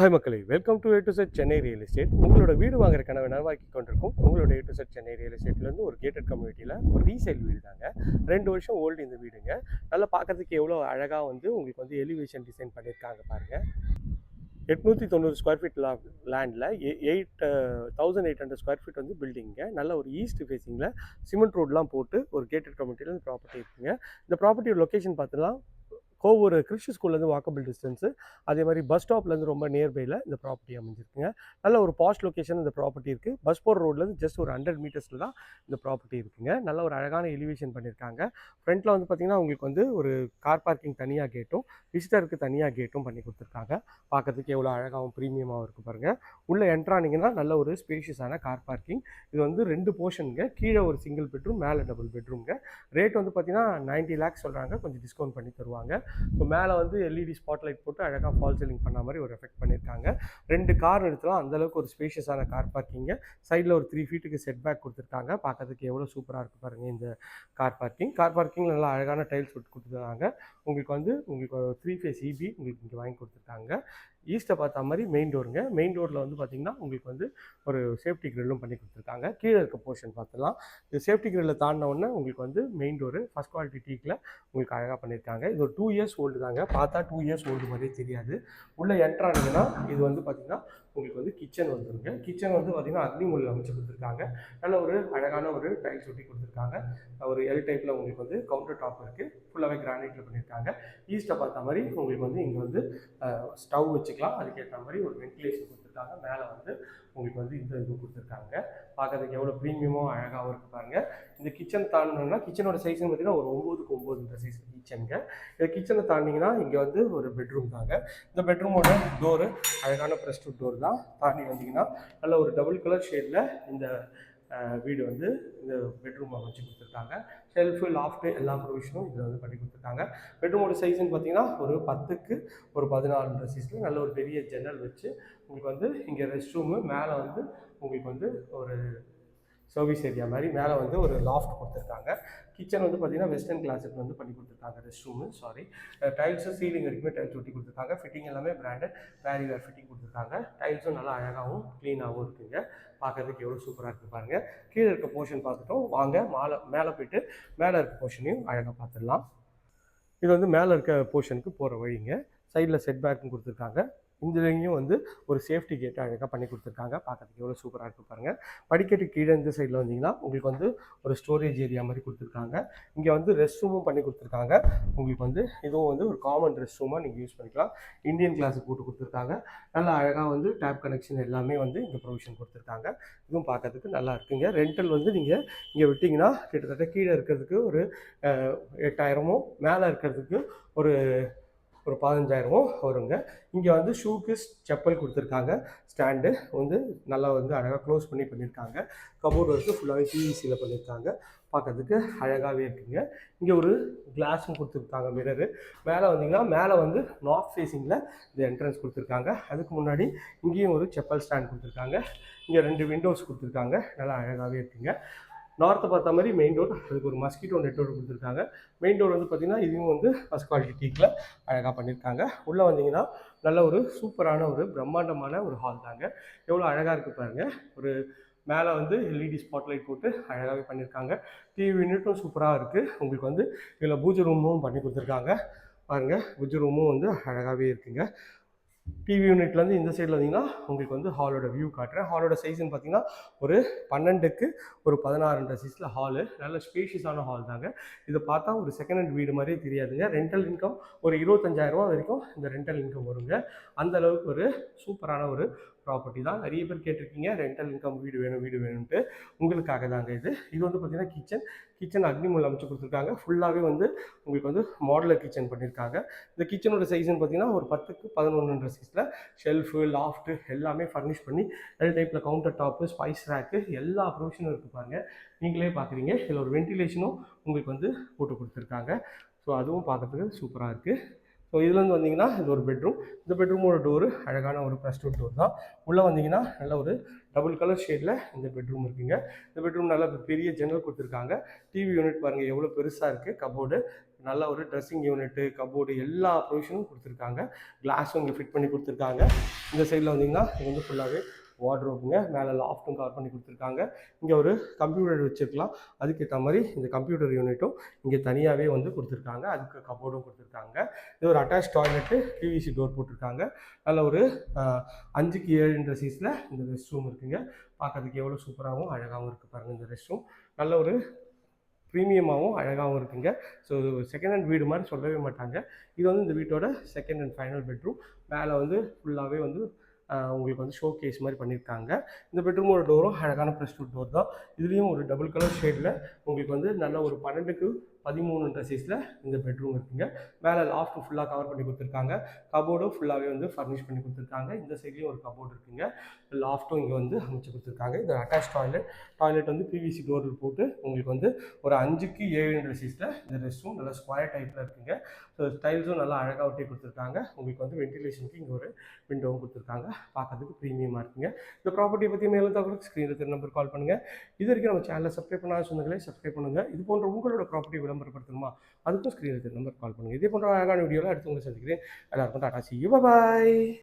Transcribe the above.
Hi மக்களே. Welcome to A to Z Chennai real estate உங்களோட வீடு வாங்குற கனவை நனவாக்கி கொண்டிருக்கும். உங்களோட A to Z Chennai real எஸ்டேட்லேருந்து ஒரு கேட்டட் கம்யூனிட்டியில் ஒரு ரீசேல் வீடு தாங்க. ரெண்டு வருஷம் ஓல்டு இந்த வீடுங்க. நல்லா பார்க்கறதுக்கு எவ்வளோ அழகாக வந்து உங்களுக்கு வந்து எலிவேஷன் டிசைன் பண்ணியிருக்காங்க பாருங்கள் எட்நூற்றி தொண்ணூறு ஸ்கொயர் ஃபீட் லேண்டில் eight thousand eight hundred square feet வந்து பில்டிங்க நல்ல ஒரு ஈஸ்ட் ஃபேஸிங்கில் சிமெண்ட் ரோட்லாம் போட்டு ஒரு கேட்டட் கம்யூனிட்டியில் இந்த ப்ராப்பர்ட்டி இருக்குங்க. இந்த ப்ராப்பர்ட்டியோட லொக்கேஷன் பார்த்தீங்கன்னா கோவூர் கிறிஸ்டி ஸ்கூல்லேருந்து வாக்கபிள் டிஸ்டன்ஸு அதே மாதிரி பஸ் ஸ்டாப்லேருந்து ரொம்ப நியர்பையில் இந்த ப்ராப்பர்ட்டி அமைஞ்சிருக்குங்க. நல்ல ஒரு பாஸ்ட் லொக்கேஷன் இந்த ப்ராப்பர்ட்டி இருக்குது பஸ் போகிற ரோட்லேருந்து ஜஸ்ட் ஒரு ஹண்ட்ரட் மீட்டர்ஸில் தான் இந்த ப்ராப்பர்ட்டி இருக்குங்க. நல்ல ஒரு அழகான எலிவேஷன் பண்ணியிருக்காங்க ஃப்ரண்ட்டில் வந்து பார்த்திங்கன்னா உங்களுக்கு வந்து ஒரு கார் பார்க்கிங் தனியாக கேட்டும் விசிட்டருக்கு தனியாக கேட்டும் பண்ணி கொடுத்துருக்காங்க. பார்க்கறதுக்கு எவ்வளோ அழகாகவும் ப்ரீமியமாகவும் இருக்குது பாருங்கள் உள்ளே என்ட்ரானிங்கன்னா நல்ல ஒரு ஸ்பேஷியஸான கார் பார்க்கிங் இது வந்து ரெண்டு போர்ஷனுங்க கீழே ஒரு சிங்கிள் பெட்ரூம் மேலே டபுள் பெட்ரூம்ங்க ரேட் வந்து பார்த்திங்கன்னா நைன்ட்டி லேக்ஸ் சொல்கிறாங்க கொஞ்சம் டிஸ்கவுண்ட் பண்ணி தருவாங்க. ஸோ மேலே வந்து எல்இடி ஸ்பாட்லைட் போட்டு அழகாக ஃபால் சீலிங் பண்ண மாதிரி ஒரு எஃபெக்ட் பண்ணியிருக்காங்க ரெண்டு கார் நிறுத்தலாம் அந்தளவுக்கு ஒரு ஸ்பேஷியஸான கார் பார்க்கிங்க சைடில் ஒரு த்ரீ ஃபீட்டுக்கு செட் பேக் கொடுத்துருக்காங்க. பார்க்கறதுக்கு எவ்வளோ சூப்பராக இருக்குது பாருங்கள் இந்த கார் பார்க்கிங் கார் பார்க்கிங்கில் நல்லா அழகான டைல்ஸ் விட்டு கொடுத்துருக்காங்க. உங்களுக்கு வந்து உங்களுக்கு த்ரீ ஃபேஸ் இபி உங்களுக்கு இங்கே வாங்கி கொடுத்துருக்காங்க. ஈஸ்ட்டை பார்த்தா மாதிரி மெயின் டோருங்க மெயின் டோரில் வந்து பார்த்திங்கன்னா உங்களுக்கு வந்து ஒரு சேஃப்டி கிரில்லும் பண்ணி கொடுத்துருக்காங்க. கீழே இருக்க போர்ஷன் பார்த்துலாம் இந்த சேஃப்டி கிரில்ல தாண்டினோடனே உங்களுக்கு வந்து மெயின் டோரு ஃபஸ்ட் குவாலிட்டி டீக்கில் உங்களுக்கு அழகாக பண்ணியிருக்காங்க. இது ஒரு டூ இயர்ஸ் ஓல்டு தாங்க. பார்த்தா டூ இயர்ஸ் ஓல்டு மாதிரியே தெரியாது. உள்ளே என்ட்ரானுங்கன்னா இது வந்து பார்த்திங்கன்னா உங்களுக்கு வந்து கிச்சன் வந்துருங்க கிச்சன் வந்து பார்த்திங்கன்னா அக்னி மூலில் அமைச்சு கொடுத்துருக்காங்க. நல்ல ஒரு அழகான ஒரு டைல்ஸ் ஒட்டி கொடுத்துருக்காங்க. ஒரு எல் டைப்பில் உங்களுக்கு வந்து கவுண்டர் டாப் இருக்குது ஃபுல்லாகவே கிரானைட்டில் பண்ணியிருக்காங்க. ஈஸ்ட்டை பார்த்த மாதிரி உங்களுக்கு வந்து இங்கே வந்து ஸ்டவ் வச்சுக்கலாம். அதுக்கேற்ற மாதிரி ஒரு வென்டிலேஷன் கொடுத்துருக்காங்க. மேலே வந்து உங்களுக்கு வந்து இந்த இது கொடுத்துருக்காங்க. பார்க்கறதுக்கு எவ்வளோ ப்ரீமியமோ அழகாகவும் இருக்குது பாருங்கள் இந்த கிச்சன் தாண்டினோம்னா கிச்சனோட சைஸ்னு பார்த்தீங்கன்னா ஒரு ஒம்போதுக்கு ஒம்போதுன்ற சைஸ் கிச்சனுங்க இந்த கிச்சனை தாண்டிங்கன்னா இங்கே வந்து ஒரு பெட்ரூம் தாங்க. இந்த பெட்ரூமோட டோரு அழகான ப்ரெஸ்ட் டோர் தான். தாண்டி வந்தீங்கன்னா நல்ல ஒரு டபுள் கலர் ஷேடில் இந்த வீடு வந்து இந்த பெட்ரூம் அமைச்சு கொடுத்துருக்காங்க. ஷெல்ஃபு லாஃப்ட்டு எல்லா ப்ரொவிஷனும் இதில் வந்து பண்ணி கொடுத்துருக்காங்க. பெட்ரூமோட சைஸ்ன்னு பார்த்தீங்கன்னா ஒரு பத்துக்கு ஒரு பதினாலுன்ற சைஸில் நல்ல ஒரு பெரிய ஜன்னல் வச்சு உங்களுக்கு வந்து இங்கே ரெஸ்ட் ரூமு மேலே வந்து உங்களுக்கு வந்து ஒரு சர்வீஸ் ஏரியா மாதிரி மேலே வந்து ஒரு லாஃப்ட் கொடுத்துருக்காங்க. கிச்சன் வந்து பார்த்தீங்கன்னா வெஸ்டர்ன் கிளாஸுக்கு வந்து பண்ணி கொடுத்துருக்காங்க ரெஸ்ட் ரூமு சாரி டைல்ஸும் சீலிங் வரைக்குமே டைல்ஸ் ஒட்டி கொடுத்துருக்காங்க. ஃபிட்டிங் எல்லாமே பிராண்டட் வேரி வேர் ஃபிட்டிங் கொடுத்துருக்காங்க டைல்ஸும் நல்லா அழகாகவும் க்ளீனாகவும் இருக்குங்க. பார்க்கறதுக்கு எவ்வளோ சூப்பராக இருக்குது பாருங்கள் கீழே இருக்க போர்ஷன் பார்த்துட்டோம். வாங்க மேலே மேலே போயிட்டு மேலே இருக்க போர்ஷனையும் அழகாக பார்த்துடலாம். இது வந்து மேலே இருக்க போர்ஷனுக்கு போகிற வழிங்க. சைடில் செட் பேக்கும் கொடுத்துருக்காங்க. இதுலேயும் வந்து ஒரு சேஃப்டி கேட் அழகாக பண்ணி கொடுத்துருக்காங்க. பார்க்கறதுக்கு எவ்வளோ சூப்பராக இருக்கும் பாருங்கள் படிக்கட்டு கீழே இந்த சைடில் வந்தீங்கன்னா உங்களுக்கு வந்து ஒரு ஸ்டோரேஜ் ஏரியா மாதிரி கொடுத்துருக்காங்க. இங்கே வந்து ரெஸ்ட் ரூமும் பண்ணி கொடுத்துருக்காங்க. உங்களுக்கு வந்து இதுவும் வந்து ஒரு காமன் ரெஸ்ட் ரூமாக நீங்கள் யூஸ் பண்ணிக்கலாம். இந்தியன் கிளாஸுக்கு போட்டு கொடுத்துருக்காங்க. நல்லா அழகாக வந்து டேப் கனெக்ஷன் எல்லாமே வந்து இங்கே ப்ரொவிஷன் கொடுத்துருக்காங்க. இதுவும் பார்க்கறதுக்கு நல்லா இருக்குங்க. ரெண்டல் வந்து நீங்கள் இங்கே விட்டிங்கன்னா கிட்டத்தட்ட கீழே இருக்கிறதுக்கு ஒரு எட்டாயிரமும் எட்டாயிரமோ மேலே இருக்கிறதுக்கு ஒரு ஒரு பதினஞ்சாயிரமும் வருங்க. இங்கே வந்து ஷூக்கு செப்பல் கொடுத்துருக்காங்க. ஸ்டாண்டு வந்து நல்லா வந்து அழகாக க்ளோஸ் பண்ணி பண்ணியிருக்காங்க கபோர்டு வந்து ஃபுல்லாகவே பிவிசியில் பண்ணியிருக்காங்க பார்க்கறதுக்கு அழகாகவே இருக்குங்க. இங்கே ஒரு கிளாஸும் கொடுத்துருக்காங்க மிரரு மேலே வந்தீங்கன்னா மேலே வந்து நார்த் ஃபேஸிங்கில் இந்த என்ட்ரன்ஸ் கொடுத்துருக்காங்க. அதுக்கு முன்னாடி இங்கேயும் ஒரு செப்பல் ஸ்டாண்ட் கொடுத்துருக்காங்க. இங்கே ரெண்டு விண்டோஸ் கொடுத்துருக்காங்க. நல்லா அழகாகவே இருக்குங்க. நார்த்தை பார்த்த மாதிரி மெயின் டோர் அதுக்கு ஒரு மஸ்கிட்டோ நெட் கொடுத்துருக்காங்க. மெயின் டோர் வந்து பார்த்திங்கன்னா இதுவும் வந்து ஃபஸ்ட் குவாலிட்டி டீக்கில் அழகாக பண்ணியிருக்காங்க. உள்ளே வந்தீங்கன்னா நல்ல ஒரு சூப்பரான ஒரு பிரம்மாண்டமான ஒரு ஹால் தாங்க. எவ்வளோ அழகாக இருக்குது பாருங்கள் ஒரு மேலே வந்து எல்இடி ஸ்பாட்லைட் போட்டு அழகாகவே பண்ணியிருக்காங்க. டிவி யூனிட்டும் சூப்பராக இருக்குது உங்களுக்கு வந்து இதில் பூஜை ரூமும் பண்ணி கொடுத்துருக்காங்க. பாருங்கள் பூஜை ரூமும் வந்து அழகாகவே இருக்குங்க. டிவி யூனிட்லேருந்து இந்த சைடில் வந்தீங்கன்னா உங்களுக்கு வந்து ஹாலோட வியூ காட்டுறேன். ஹாலோட சைஸ்ன்னு பார்த்தீங்கன்னா ஒரு பன்னெண்டுக்கு ஒரு பதினாறுன்ற சைஸில் ஹாலு நல்ல ஸ்பேஷியஸான ஹால் தாங்க. இதை பார்த்தா ஒரு செகண்ட் ஹேண்ட் வீடு மாதிரியே தெரியாதுங்க. ரெண்டல் இன்கம் ஒரு இருபத்தஞ்சாயிரரூவா வரைக்கும் இந்த ரெண்டல் இன்கம் வருங்க. அந்த அளவுக்கு ஒரு சூப்பரான ஒரு ப்ராப்பர்ட்டி தான். நிறைய பேர் கேட்டிருக்கீங்க ரெண்டல் இன்கம் வீடு வேணும் வீடு வேணும்ட்டு உங்களுக்காக தாங்க இது. இது வந்து பார்த்தீங்கன்னா கிச்சன் கிச்சன் அக்னிமூல் அமைச்சு கொடுத்துருக்காங்க. ஃபுல்லாகவே வந்து உங்களுக்கு வந்து மாடலர் கிச்சன் பண்ணியிருக்காங்க. இந்த கிச்சனோட சைஸ்னு பார்த்தீங்கன்னா ஒரு பத்துக்கு பதினொன்றுன்ற சைஸில் ஷெல்ஃபு லாஃப்ட்டு எல்லாமே ஃபர்னிஷ் பண்ணி எல் டைப்பில் கவுண்டர் டாப்பு ஸ்பைஸ் ரேக்கு எல்லா ப்ரொவிஷனும் இருக்குது நீங்களே பார்க்குறீங்க இதில் ஒரு வென்டிலேஷனும் உங்களுக்கு வந்து போட்டு கொடுத்துருக்காங்க. ஸோ அதுவும் பார்க்கறதுக்கு சூப்பராக இருக்குது ஸோ இதுலேருந்து வந்தீங்கன்னா இது ஒரு பெட்ரூம் இந்த பெட்ரூமோட டோரு அழகான ஒரு ப்ளஸ் டூ டோர் தான். உள்ளே வந்தீங்கன்னா நல்ல ஒரு டபுள் கலர் ஷேடில் இந்த பெட்ரூம் இருக்குங்க. இந்த பெட்ரூம் நல்ல பெரிய ஜன்னல் கொடுத்துருக்காங்க. டிவி யூனிட் பாருங்கள் எவ்வளோ பெருசாக இருக்குது கபோர்டு நல்ல ஒரு ட்ரெஸ்ஸிங் யூனிட்டு கபோர்டு எல்லா ப்ரொவிஷனும் கொடுத்துருக்காங்க. கிளாஸும் இங்கே ஃபிட் பண்ணி கொடுத்துருக்காங்க. இந்த சைடில் வந்தீங்கன்னா இது வந்து ஃபுல்லாகவே வார்ட்ரோப்புங்க மேலே லாஃப்ட்டும் கவர் பண்ணி கொடுத்துருக்காங்க. இங்கே ஒரு கம்ப்யூட்டர் வச்சுருக்கலாம். அதுக்கேற்ற மாதிரி இந்த கம்ப்யூட்டர் யூனிட்டும் இங்கே தனியாகவே வந்து கொடுத்துருக்காங்க. அதுக்கு கபோர்டும் கொடுத்துருக்காங்க. இது ஒரு அட்டாச் டாய்லெட்டு பிவிசி டோர் போட்டிருக்காங்க. நல்ல ஒரு அஞ்சுக்கு ஏழுன்ற சீஸில் இந்த ரெஸ்ட் ரூம் இருக்குங்க பார்க்கறதுக்கு எவ்வளோ சூப்பராகவும் அழகாகவும் இருக்குது பாருங்கள் இந்த ரெஸ்ட் ரூம் நல்ல ஒரு ப்ரீமியமாகவும் அழகாகவும் இருக்குங்க. ஸோ செகண்ட் ஹேண்ட் வீடு மாதிரி சொல்லவே மாட்டாங்க. இது வந்து இந்த வீட்டோட செகண்ட் அண்ட் ஃபைனல் பெட்ரூம் மேலே வந்து ஃபுல்லாகவே வந்து உங்களுக்கு வந்து ஷோ கேஸ் மாதிரி பண்ணியிருக்காங்க. இந்த பெட்ரூமோட டோரும் அழகான ப்ரெஸ் டோர் தான். இதுலேயும் ஒரு டபுள் கலர் ஷேடில் உங்களுக்கு வந்து நல்ல ஒரு பன்னெண்டுக்கு பதிமூணுன்ற சைஸில் இந்த பெட்ரூம் இருக்குங்க. மேலே லாஃப்ட் ஃபுல்லாக கவர் பண்ணி கொடுத்துருக்காங்க. கபோர்டும் ஃபுல்லாகவே வந்து ஃபர்னிஷ் பண்ணி கொடுத்துருக்காங்க. இந்த சைட்லேயும் ஒரு கபோர்டு இருக்குங்க. லாஃப்ட்டும் இங்கே வந்து அமைச்சு கொடுத்துருக்காங்க. இது அட்டாச் டாய்லெட் டாய்லெட் வந்து பிவிசி டோரில் போட்டு உங்களுக்கு வந்து ஒரு அஞ்சுக்கு ஏழுன்ற சைஸில் இந்த ரெஸ்ட் ரூம் நல்லா ஸ்கொயர் டைப்பில் இருக்குங்க. ஸோ டைல்ஸும் நல்லா அழகாக ஒட்டி கொடுத்துருக்காங்க. உங்களுக்கு வந்து வென்டிலேஷனுக்கு இங்கே ஒரு விண்டோவும் கொடுத்துருக்காங்க. பார்க்கறதுக்கு ப்ரீமியமாக இருக்குங்க. இந்த ப்ராப்பர்ட்டியை பற்றி மேலும் தகவலுக்கு ஸ்க்ரீனில் திரு நம்பர் கால் பண்ணுங்கள் இது வரைக்கும் நம்ம சேனலை சப்ஸ்கிரைப் பண்ணாத சொன்னங்களே சப்ஸ்கிரைப் பண்ணுங்கள் இது போன்ற உங்களோட ப்ராப்பர்ட்டி விளம்பரப்படுத்தணுமா? அதுக்கும் ஸ்க்ரீனில் இருக்கிற நம்பர் கால் பண்ணுங்கள் இதே போன்ற அழகான வீடியோவில் அடுத்து உங்களை சந்திக்கிறேன். எல்லாருக்கும் டாடா சி பாய்